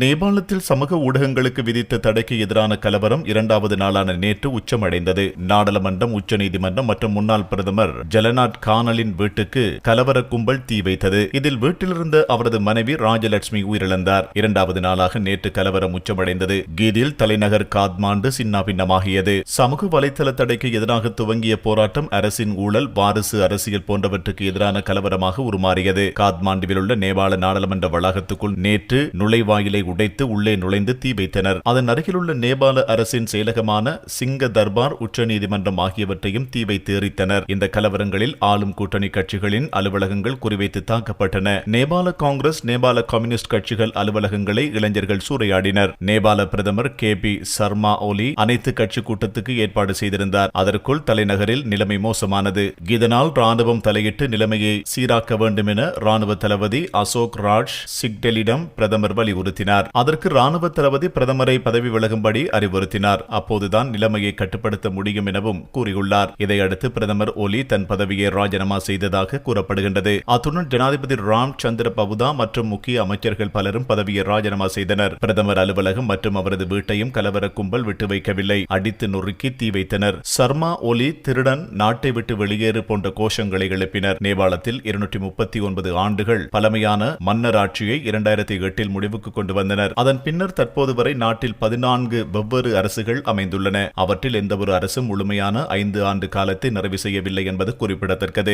நேபாளத்தில் சமூக ஊடகங்களுக்கு விதித்த தடைக்கு எதிரான கலவரம் இரண்டாவது நாளான நேற்று உச்சமடைந்தது. நாடாளுமன்றம் உச்சநீதிமன்றம் மற்றும் முன்னாள் பிரதமர் ஜலநாத் கானலின் வீட்டுக்கு கலவர கும்பல் தீ வைத்தது. இதில் வீட்டிலிருந்த அவரது மனைவி ராஜலட்சுமி உயிரிழந்தார். இரண்டாவது நாளாக நேற்று கலவரம் உச்சமடைந்தது. கீதில் தலைநகர் காத்மாண்டு சின்னாபின்னமாகியது சமூக வலைதள தடைக்கு எதிராக துவங்கிய போராட்டம் அரசின் ஊழல் வாரிசு அரசியல் போன்றவற்றுக்கு எதிரான கலவரமாக உருமாறியது. காத்மாண்டுவில் உள்ள நேபாள நாடாளுமன்ற வளாகத்துக்குள் நேற்று நுழைவாயிலை உடைத்து உள்ளே நுழைந்து தீ வைத்தனர். அதன் அருகிலுள்ள நேபாள அரசின் செயலகமான சிங்க தர்பார் உச்சநீதிமன்றம் ஆகியவற்றையும் தீ வைத்து எரித்தனர். இந்த கலவரங்களில் ஆளும் கூட்டணி கட்சிகளின் அலுவலகங்கள் குறிவைத்து தாக்கப்பட்டன. நேபாள காங்கிரஸ் நேபாள கம்யூனிஸ்ட் கட்சிகள் அலுவலகங்களை இளைஞர்கள் சூறையாடினர். நேபாள பிரதமர் கே பி சர்மா ஒலி அனைத்து கட்சி கூட்டத்துக்கு ஏற்பாடு செய்திருந்தார். அதற்குள் தலைநகரில் நிலைமை மோசமானது. இதனால் ராணுவம் தலையிட்டு நிலைமையை சீராக்க வேண்டும் என ராணுவ தளபதி அசோக் ராஜ் சிக்டெலிடம் பிரதமர் வலியுறுத்தினார். அதற்கு ராணுவ தளபதி பிரதமரை பதவி விலகும்படி அறிவுறுத்தினார். அப்போதுதான் நிலைமையை கட்டுப்படுத்த முடியும் எனவும் கூறியுள்ளார். இதையடுத்து பிரதமர் ஒலி தன் பதவியை ராஜினாமா செய்ததாக கூறப்படுகின்றது. அத்துடன் ஜனாதிபதி ராம் சந்திர பவுதா மற்றும் முக்கிய அமைச்சர்கள் பலரும் பதவியை ராஜினாமா செய்தனர். பிரதமர் அலுவலகம் மற்றும் அவரது வீட்டையும் கலவர கும்பல் விட்டு வைக்கவில்லை. அடித்து நொறுக்கி தீ வைத்தனர். சர்மா ஒலி திருடன் நாட்டை விட்டு வெளியேறு போன்ற கோஷங்களை எழுப்பினர். நேபாளத்தில் இருநூற்றி முப்பத்தி ஒன்பது ஆண்டுகள் பழமையான மன்னர் ஆட்சியை இரண்டாயிரத்தி எட்டில் முடிவுக்கு கொண்டு வந்த வந்தனர். அதன் பின்னர் தற்போது வரை நாட்டில் பதினான்கு வெவ்வேறு அரசுகள் அமைந்துள்ளன. அவற்றில் எந்தவொரு அரசும் முழுமையான ஐந்து ஆண்டு காலத்தை நிறைவு செய்யவில்லை என்பது குறிப்பிடத்தக்கது.